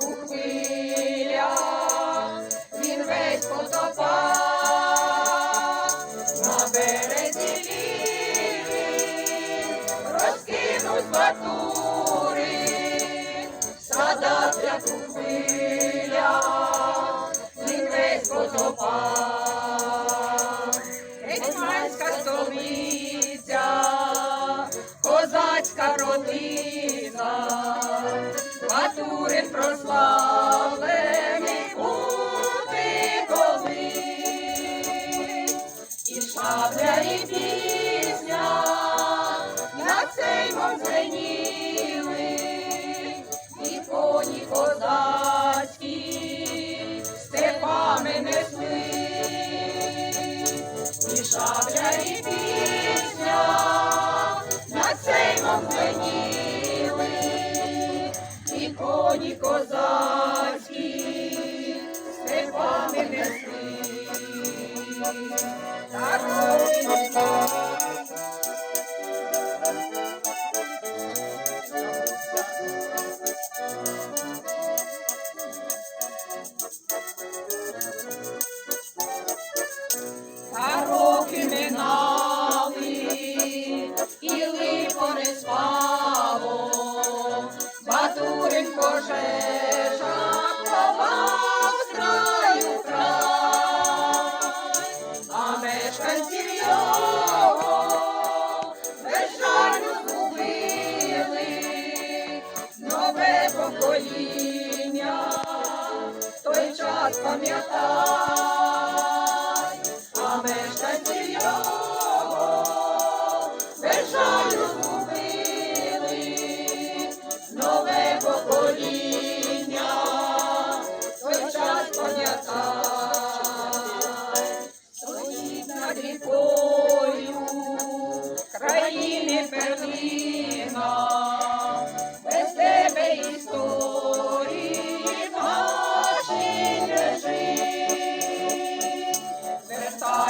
у хвилях, він весь потопав, на березі ліни, розкинуть батури, садак як у. Прославлений бути колись. І шабля, і пісня на цей дзвеніли, і коні козацькі степами несли, і шабля, і коні козацькі степами несли. Так, Та роки минали, і лихо не спало, покоління той час пам'ятай,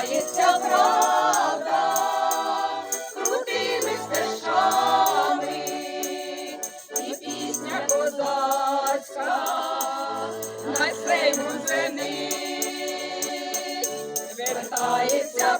Вертається правда крутими стежками, і пісня козацька на цей звенить. Вертається